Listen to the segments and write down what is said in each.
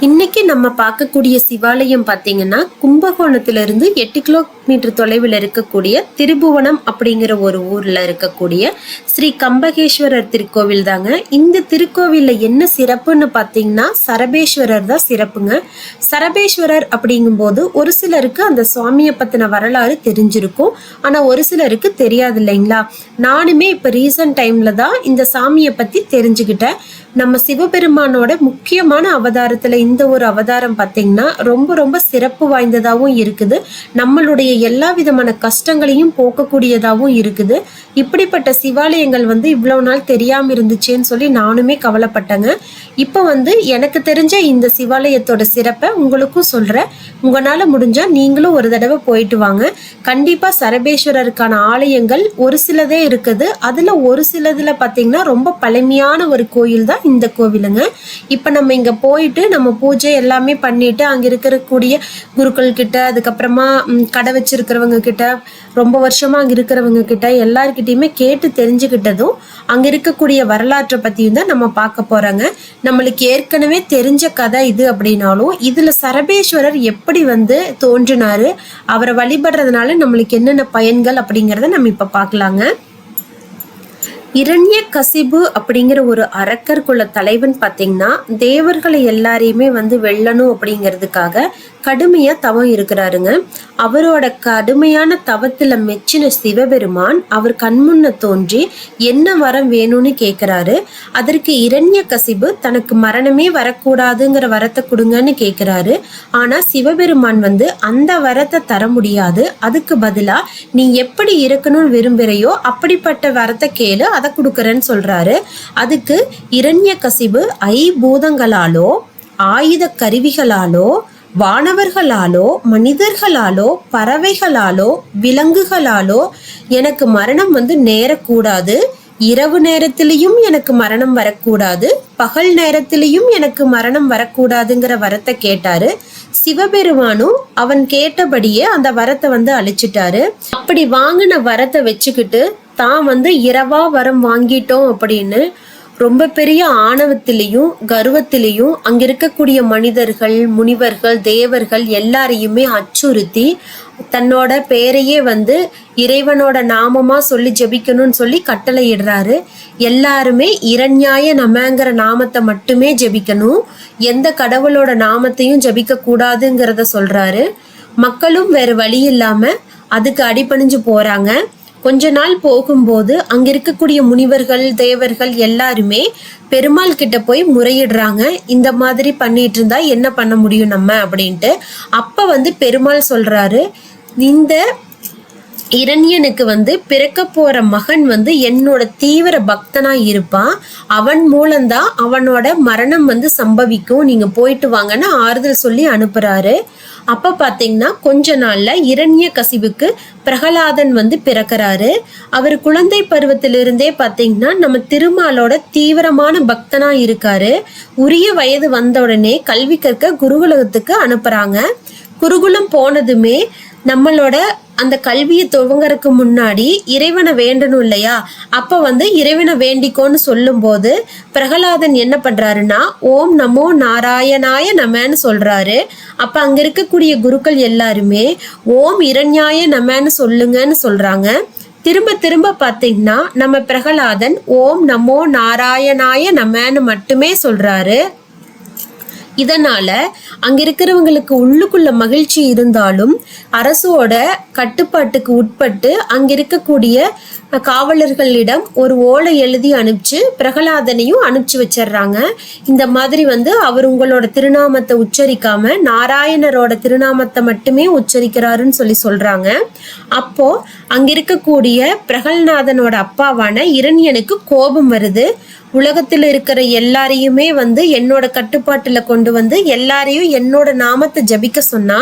இன்னைக்கு நம்ம பார்க்கக்கூடிய சிவாலயம் பார்த்தீங்கன்னா கும்பகோணத்திலிருந்து எட்டு கிலோ மீட்டர் தொலைவில் இருக்கக்கூடிய திருபுவனம் அப்படிங்கிற ஒரு ஊர்ல இருக்கக்கூடிய ஸ்ரீ கம்பகேஸ்வரர் திருக்கோவில் தாங்க. இந்த திருக்கோவில்ல என்ன சிறப்புன்னு பார்த்தீங்கன்னா சரபேஸ்வரர் தான் சிறப்புங்க. சரபேஸ்வரர் அப்படிங்கும்போது ஒரு சிலருக்கு அந்த சுவாமியை பத்தின வரலாறு தெரிஞ்சிருக்கும். ஆனா ஒரு சிலருக்கு தெரியாது இல்லைங்களா? நானுமே இப்ப ரீசன்ட் டைம்ல தான் இந்த சாமியை பத்தி தெரிஞ்சுக்கிட்டேன் நம்ம சிவபெருமானோட முக்கியமான அவதாரத்துல இந்த ஒரு அவதாரம் பார்த்தீங்கன்னா ரொம்ப ரொம்ப சிறப்பு வாய்ந்ததாகவும் இருக்குது. நம்மளுடைய எல்லா விதமான கஷ்டங்களையும் போக்கக்கூடியதாகவும் இருக்குது. இப்படிப்பட்ட சிவாலயங்கள் வந்து இவ்வளவு நாள் தெரியாம இருந்துச்சேன்னு சொல்லி நானுமே கவலைப்பட்டேங்க. இப்போ வந்து எனக்கு தெரிஞ்ச இந்த சிவாலயத்தோட சிறப்பை உங்களுக்கும் சொல்றேன். உங்களால முடிஞ்சா நீங்களும் ஒரு தடவை போயிட்டு வாங்க. கண்டிப்பா சரபேஸ்வரருக்கான ஆலயங்கள் ஒரு சிலதே இருக்குது. அதுல ஒரு சிலதுல பாத்தீங்கன்னா ரொம்ப பழமையான ஒரு கோயில் தான் இந்த கோவிலுங்க. இப்போ நம்ம இங்க போயிட்டு நம்ம பூஜை எல்லாமே பண்ணிட்டு அங்க இருக்கக்கூடிய குருக்கள் கிட்ட அதுக்கப்புறமா ம், வச்சிருக்கிறவங்க கிட்ட ரொம்ப வருஷமா அங்க இருக்கிறவங்க கிட்ட எல்லார்கிட்டயுமே கேட்டு தெரிஞ்சுக்கிட்டதும் அங்க இருக்கக்கூடிய வரலாற்றை பத்தியும் தான் நம்ம பார்க்க போறாங்க. நம்மளுக்கு ஏற்கனவே தெரிஞ்ச கதை இது அப்படின்னாலும் இதுல சரபேஸ்வரர் எப்படி வந்து தோன்றினாரு அவரை வழிபடுறதுனால நம்மளுக்கு என்னென்ன பயன்கள் அப்படிங்கறத நம்ம இப்ப பார்க்கலாங்க. இரண்ய கசிபு அப்படிங்கிற ஒரு அரக்கர் குல தலைவன் பார்த்தீங்கன்னா தேவர்களை எல்லாரையுமே வந்து வெல்லணும் அப்படிங்கிறதுக்காக கடுமையா தவம் இருக்கிறாருங்க. அவரோட கடுமையான தவத்துல மெச்சின சிவபெருமான் அவர் கண்முன்ன தோன்றி என்ன வரம் வேணும்னு கேட்குறாரு அதற்கு இரண்ய கசிபு தனக்கு மரணமே வரக்கூடாதுங்கிற வரத்தை கொடுங்கன்னு கேட்குறாரு ஆனா சிவபெருமான் வந்து அந்த வரத்தை தர முடியாது. அதுக்கு பதிலா நீ எப்படி இருக்கணும்னு விரும்புறையோ அப்படிப்பட்ட வரத்தை கேளு அதை கொடுக்குறேன்னு சொல்றாரு. அதுக்கு இரண்ய கசிவு ஐபூதங்களாலோ ஆயுத கருவிகளாலோ வானவர்களாலோ மனிதர்களாலோ பறவைகளாலோ விலங்குகளாலோ எனக்கு மரணம் வந்து நேரக்கூடாது. இரவு நேரத்திலையும் எனக்கு மரணம் வரக்கூடாது. பகல் நேரத்திலையும் எனக்கு மரணம் வரக்கூடாதுங்கிற வரத்தை கேட்டாரு. சிவபெருமானும் அவன் கேட்டபடியே அந்த வரத்தை வந்து அழிச்சிட்டாரு. அப்படி வாங்கின வரத்தை வச்சுக்கிட்டு தான் வந்து இரவா வரம் வாங்கிட்டோம் அப்படின்னு ரொம்ப பெரிய ஆணவத்திலையும் கர்வத்திலையும் அங்க இருக்கக்கூடிய மனிதர்கள் முனிவர்கள் தேவர்கள் எல்லாரையுமே அச்சுறுத்தி தன்னோட பேரையே வந்து இறைவனோட நாமமா சொல்லி ஜெபிக்கணும்னு சொல்லி கட்டளையிடுறாரு. எல்லாருமே இரண்யாய நமங்கிற நாமத்தை மட்டுமே ஜெபிக்கணும். எந்த கடவுளோட நாமத்தையும் ஜெபிக்க கூடாதுங்கிறத சொல்றாரு. மக்களும் வேற வழி இல்லாம அதுக்கு அடிபணிஞ்சு போறாங்க. கொஞ்ச நாள் போகும்போது அங்க இருக்கக்கூடிய முனிவர்கள் தேவர்கள் எல்லாருமே பெருமாள் கிட்ட போய் முறையிடுறாங்க. இந்த மாதிரி பண்ணிட்டு இருந்தா என்ன பண்ண முடியும் நம்ம? அப்படின்ட்டு அப்ப வந்து பெருமாள் சொல்றாரு இந்த இரண்யனுக்கு வந்து பிறக்க போற மகன் வந்து என்னோட தீவிர பக்தனா இருப்பான். அவன் மூலம்தான் அவனோட மரணம் வந்து சம்பவிக்கும். நீங்க போயிட்டு வாங்கன்னு ஆறுதல் சொல்லி அனுப்புறாரு. அப்ப பாத்தீங்கன்னா கொஞ்ச நாள்ல இரண்ய கசிவுக்கு பிரகலாதன் வந்து பிறக்கிறாரு. அவர் குழந்தை பருவத்திலிருந்தே பாத்தீங்கன்னா நம்ம திருமாலோட தீவிரமான பக்தனா இருக்காரு. உரிய வயது வந்த உடனே கல்வி கற்க குருகுலத்துக்கு அனுப்புறாங்க. குருகுலம் போனதுமே நம்மளோட அந்த கல்வியை துவங்கறதுக்கு முன்னாடி இறைவனை வேண்டணும் இல்லையா? அப்ப வந்து இறைவனை வேண்டிக்கோன்னு சொல்லும்போது பிரகலாதன் என்ன பண்றாருன்னா ஓம் நமோ நாராயணாய நமன்னு சொல்றாரு. அப்ப அங்க இருக்கக்கூடிய குருக்கள் எல்லாருமே ஓம் இரண்யாய நமன்னு சொல்லுங்கன்னு சொல்றாங்க. திரும்ப திரும்ப பார்த்தீங்கன்னா நம்ம பிரகலாதன் ஓம் நமோ நாராயணாய நமன்னு மட்டுமே சொல்றாரு. இதனால அங்க இருக்கிறவங்களுக்கு உள்ளுக்குள்ள மகிழ்ச்சி இருந்தாலும் அரசோட கட்டுப்பாட்டுக்கு உட்பட்டு அங்க இருக்கக்கூடிய காவலர்களிடம் ஒரு ஓலை எழுதி அனுப்பிச்சு பிரகலாதனையும் அனுப்பிச்சு வச்சிடுறாங்க. இந்த மாதிரி வந்து அவர் உங்களோட திருநாமத்தை உச்சரிக்காம நாராயணரோட திருநாமத்தை மட்டுமே உச்சரிக்கிறாருன்னு சொல்லி சொல்றாங்க. அப்போ அங்க இருக்கக்கூடிய பிரகல்நாதனோட அப்பாவான இரண்யனுக்கு கோபம் வருது. உலகத்தில் இருக்கிற எல்லாரையுமே வந்து என்னோட கட்டுப்பாட்டில் கொண்டு வந்து எல்லாரையும் என்னோட நாமத்தை ஜபிக்க சொன்னா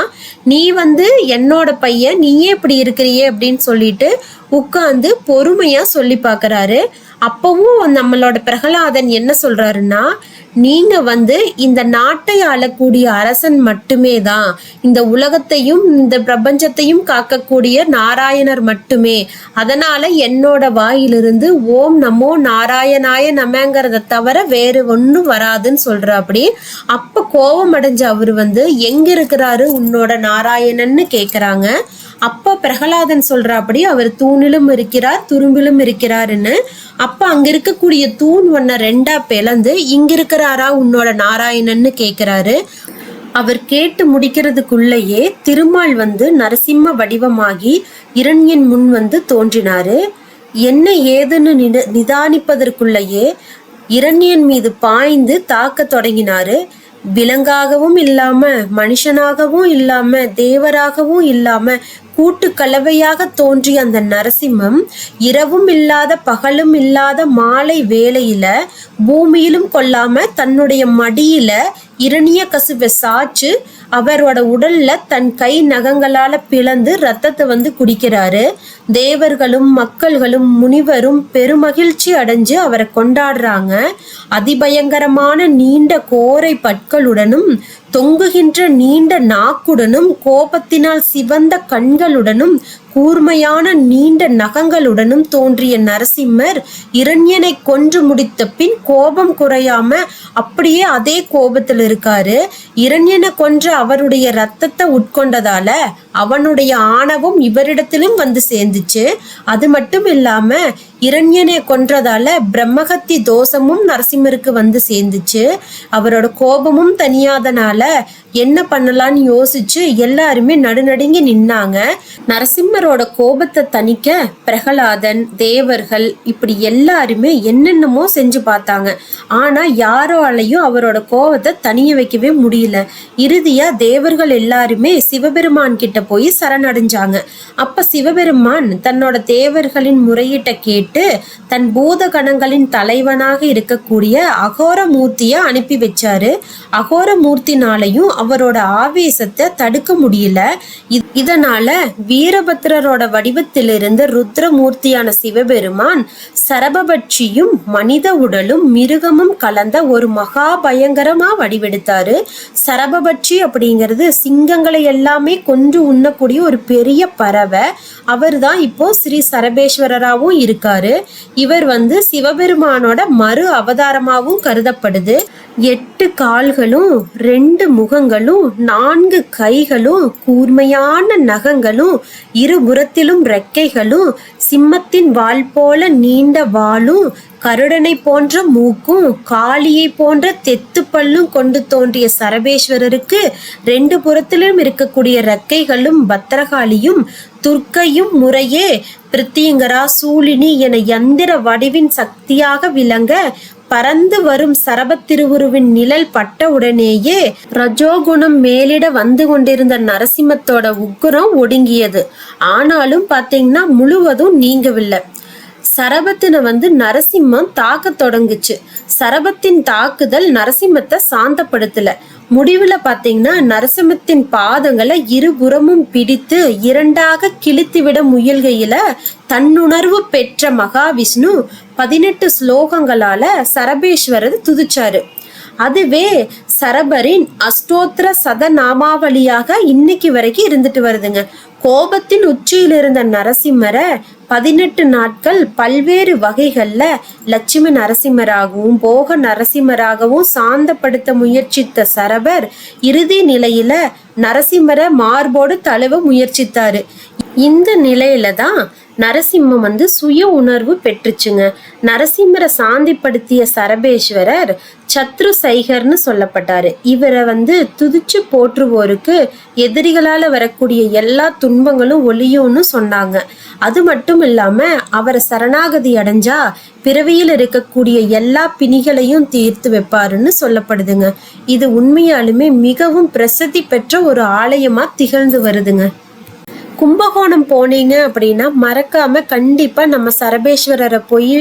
நீ வந்து என்னோட பையன் நீயே இப்படி இருக்கிறியே அப்படின்னு சொல்லிட்டு உட்கார்ந்து பொறுமையா சொல்லி பார்க்கறாரு. அப்பவும் நம்மளோட பிரகலாதன் என்ன சொல்றாருன்னா நீங்க வந்து இந்த நாட்டை ஆளக்கூடிய அரசன் மட்டுமே தான் இந்த உலகத்தையும் இந்த பிரபஞ்சத்தையும் காக்கக்கூடிய நாராயணர் மட்டுமே. அதனால என்னோட வாயிலிருந்து ஓம் நமோ நாராயணாய நமங்கிறத தவிர வேறு ஒன்றும் வராதுன்னு சொல்ற அப்படி அப்ப கோபம் அடைஞ்ச அவர் வந்து எங்க இருக்கிறாரு உன்னோட நாராயணன்னு கேக்குறாங்க. அப்ப பிரகலாதன் சொல்றாப்படி அவர் தூணிலும் இருக்கிறார் துரும்பிலும் இருக்கிறாருன்னு. அப்ப அங்க இருக்கக்கூடிய தூண் ஒன்ன ரெண்டா பிளந்து இங்க இருக்கிறாரா உன்னோட நாராயணன்னு கேக்குறாரு. அவர் கேட்டு முடிக்கிறதுக்குள்ளேயே திருமால் வந்து நரசிம்ம வடிவமாகி இரண்யன் முன் வந்து தோன்றினாரு. என்ன ஏதுன்னு நித நிதானிப்பதற்குள்ளேயே இரண்யன் மீது பாய்ந்து தாக்க தொடங்கினாரு. விலங்காகவும் இல்லாம மனுஷனாகவும் இல்லாம தேவராகவும் இல்லாம கூட்டு கலவையாக தோன்றிய அந்த நரசிம்மம் இரவும் இல்லாத பகலும் இல்லாத மாலை வேளையில பூமியிலும் கொல்லாம தன்னுடைய மடியில இரணிய கசுவை சாச்சு அவரோட உடல்ல தன் கை நகங்களால பிளந்து ரத்தத்தை வந்து குடிக்கிறாரு. தேவர்களும் மக்கள்களும் முனிவரும் பெருமகிழ்ச்சி அடைஞ்சு அவரை கொண்டாடுறாங்க. அதிபயங்கரமான நீண்ட கோரை பற்களுடனும் தொங்குகின்ற நீண்ட நாக்குடனும் கோபத்தினால் சிவந்த கண்களுடனும் கூர்மையான நீண்ட நகங்களுடனும் தோன்றிய நரசிம்மர் இரண்யனை கொன்று முடித்த பின் கோபம் குறையாம அப்படியே அதே கோபத்தில் இருக்காரு. இரண்யனை கொன்ற அவருடைய ரத்தத்தை உட்கொண்டதால அவனுடைய ஆணவம் இவரிடத்திலும் வந்து சேர்ந்துச்சு. அது மட்டும் இல்லாம இரண்யனை கொன்றதால பிரம்மகத்தி தோஷமும் நரசிம்மருக்கு வந்து சேர்ந்துச்சு. அவரோட கோபமும் தனியாதனால என்ன பண்ணலாம்னு யோசிச்சு எல்லாருமே நடுநடுங்கி நின்னாங்க. நரசிம்மரோட கோபத்தை தணிக்க பிரகலாதன் தேவர்கள் இப்படி எல்லாருமே என்னென்னமோ செஞ்சு பார்த்தாங்க. ஆனா யாராலையும் அவரோட கோபத்தை தனிய வைக்கவே முடியல. இறுதியா தேவர்கள் எல்லாருமே சிவபெருமான் கிட்ட போய் சரணடைஞ்சாங்க. அப்ப சிவபெருமான் தன்னோட தேவர்களின் முறையீட்டை கேட்டு தன் பூத கணங்களின் தலைவனாக இருக்கக்கூடிய அகோர மூர்த்திய அனுப்பி வச்சாரு. அகோர மூர்த்தினாலையும் அவரோட ஆவேசத்தை தடுக்க முடியல. இதனால வீரபத்ரரோட வடிவத்திலிருந்து ருத்ரமூர்த்தியான சிவபெருமான் சரபபட்சியும் மனித உடலும் மிருகமும் கலந்த ஒரு மகா பயங்கரமா வடிவெடுத்தாரு. சரபபட்சி அப்படிங்கிறது சிங்கங்களை எல்லாமே கொன்று உண்ணக்கூடிய ஒரு பெரிய பறவை. அவர் தான் இப்போ ஸ்ரீ சரபேஸ்வரராகவும் இருக்காரு. இவர் வந்து சிவபெருமானோட மறு அவதாரமாகவும் கருதப்படுது. எட்டு கால்களும் ரெண்டு முகங்களும் நான்கு கைகளும் கூர்மையான நகங்களும் இருபுறத்திலும் ரெக்கைகளும் சிம்மத்தின் வால் போல நீண்ட வாலும் கருடனை போன்ற மூக்கும் காளியை போன்ற தெத்து பல்லும் கொண்டு தோன்றிய சரபேஸ்வரருக்கு ரெண்டு புறத்திலும் இருக்கக்கூடிய ரெக்கைகளும் பத்திரகாளியும் துர்க்கையும் முறையே பிரித்தியங்கரா சூலினி என யந்திர வடிவின் சக்தியாக விளங்க பறந்து வரும் சரபத்திருவுருவின் நிழல் பட்ட உடனேயே ரஜோகுணம் மேலிட வந்து கொண்டிருந்த நரசிம்மத்தோட உக்குரம் ஒடுங்கியது. ஆனாலும் பாத்தீங்கன்னா முழுவதும் நீங்கவில்லை. சரபத்தினை வந்து நரசிம்மம் தாக்க தொடங்குச்சு. சரபத்தின் தாக்குதல் நரசிம்மத்தை சாந்தப்படுத்தல. முடிவுல பாத்தீங்கன்னா நரசிம்மத்தின் பாதங்களை இருபுறமும் பிடித்து இரண்டாக கிழித்து விட முயல்கையில தன்னுணர்வு பெற்ற மகாவிஷ்ணு பதினெட்டு ஸ்லோகங்களால சரபேஸ்வரர் துதிச்சாரு. அதுவே சரபரின் அஷ்டோத்திர சதநாமாவளியாக இன்னைக்கு வரைக்கும் இருந்துட்டு வருதுங்க. கோபத்தின் உச்சியில் இருந்த நரசிம்மரை பதினெட்டு நாட்கள் பல்வேறு வகைகள்ல லட்சுமி நரசிம்மராகவும் போக நரசிம்மராகவும் சாந்தப்படுத்த முயற்சித்த சரபர் இறுதி நிலையில நரசிம்மரை மார்போடு தழுவ முயற்சித்தாரு. இந்த நிலையில தான் நரசிம்மம் வந்து சுய உணர்வு பெற்றுச்சுங்க. நரசிம்மரை சாந்திப்படுத்திய சரபேஸ்வரர் சத்ரு சைகர்னு சொல்லப்பட்டாரு. இவரை வந்து துதிச்சு போற்றுவோருக்கு எதிரிகளால வரக்கூடிய எல்லா துன்பங்களும் ஒளியும்னு சொன்னாங்க. அது மட்டும் இல்லாம அவரை சரணாகதி அடைஞ்சா பிறவியில் இருக்கக்கூடிய எல்லா பிணிகளையும் தீர்த்து வைப்பாருன்னு சொல்லப்படுதுங்க. இது உண்மையாலுமே மிகவும் பிரசித்தி பெற்ற ஒரு ஆலயமா திகழ்ந்து வருதுங்க. கும்பகோணம் போனீங்க அப்படின்னா மறக்காம கண்டிப்பா நம்ம சரபேஸ்வரரை போய்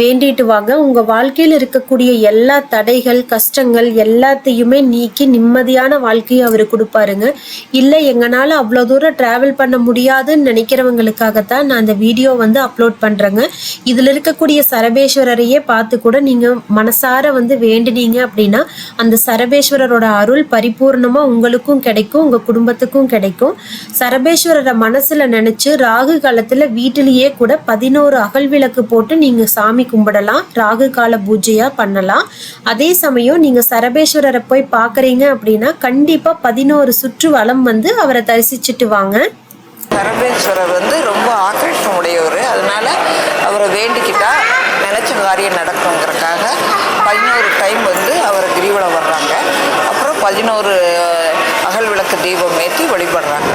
வேண்டிட்டு வாங்க. உங்க வாழ்க்கையில் இருக்கக்கூடிய எல்லா தடைகள் கஷ்டங்கள் எல்லாத்தையுமே நீக்கி நிம்மதியான வாழ்க்கையை அவர் கொடுப்பாருங்க. இல்லை எங்களால் அவ்வளோ தூரம் டிராவல் பண்ண முடியாதுன்னு நினைக்கிறவங்களுக்காகத்தான் நான் இந்த வீடியோ வந்து அப்லோட் பண்ணுறேங்க இதில் இருக்கக்கூடிய சரபேஸ்வரரையே பார்த்து கூட நீங்கள் மனசார வந்து வேண்டினீங்க அப்படின்னா அந்த சரபேஸ்வரரோட அருள் பரிபூர்ணமாக உங்களுக்கும் கிடைக்கும் உங்கள் குடும்பத்துக்கும் கிடைக்கும். சரபேஸ்வரரை மனசில் நினச்சி ராகு காலத்தில் வீட்டிலேயே கூட பதினோரு அகல் விளக்கு போட்டு நீங்கள் சாமி கும்பிடலாம். ராகு கால பூஜையாக பண்ணலாம். அதே சமயம் நீங்கள் சரபேஸ்வரரை போய் பார்க்குறீங்க அப்படின்னா கண்டிப்பாக பதினோரு சுற்று வளம் வந்து அவரை தரிசிச்சுட்டு வாங்க. சரபேஸ்வரர் வந்து ரொம்ப ஆக்ரோஷம் உடையவர் அதனால அவரை வேண்டிக்கிட்டா நினச்ச காரியம் நடக்குங்கிறக்காக பதினோரு டைம் வந்து அவரை கிரிவலம் வர்றாங்க. அப்புறம் பதினோரு அகல் விளக்கு தீபம் ஏற்றி வழிபடுறாங்க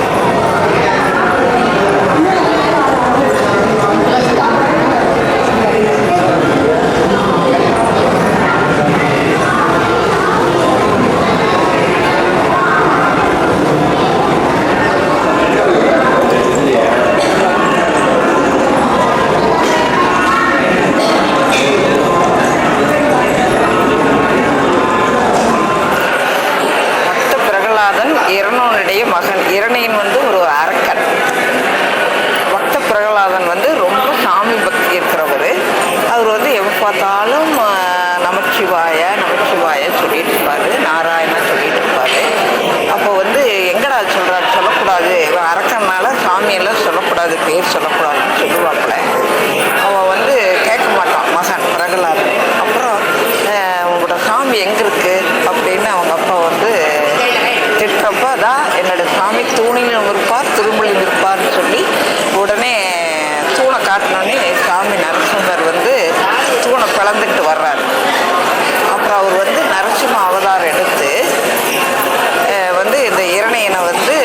பக்த பிரகலாதன் இரணனுடைய மகன் இரணையன் வந்து ஒரு அரக்கன் பக்த பிரகலாதன் வந்து ரொம்ப சாமி பக்தி இருக்கிறவர் அவர் வந்து எப்போ இருந்தாலும் நமச்சிவாய நமச்சிவாய சொல்லிட்டு இருப்பார் நாராயணா சொல்லிட்டு இருப்பார் அப்போ வந்து எங்கடா சொல்கிறாரு சொல்லக்கூடாது. இவன் அரக்கனால சாமியெல்லாம் சொல்லக்கூடாது பேர் சொல்லக்கூடாதுன்னு சொல்லுவாப்புல. அவன் வந்து கேட்க மாட்டான் மகன் பிரகலாதன். அப்புறம் உங்களோட சாமி எங்கே இருக்குது அப்படின்னு அவங்க அப்பா வந்து திட்டுறப்ப தான் என்னோட சாமி தூணிலும் இருப்பார் திருமலையும் இருப்பார்னு சொல்லி உடனே தூணை காட்டினோடனே சாமி நரசன் வந்து தூணை பிளந்துக்கிட்டு வர்றாரு அப்புறம் அவர் வந்து நரசிம்ம அவதாரம் எடுத்து அஹ், வந்து இந்த இரணையனை வந்து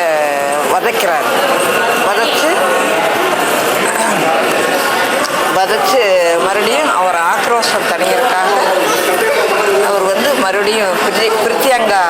அஹ், வதைக்கிறார் வதைச்சு வதைச்சு மறுபடியும் அவர் தனியிருக்காங்க அவர் வந்து மறுபடியும் பிரி பிரித்தியங்கா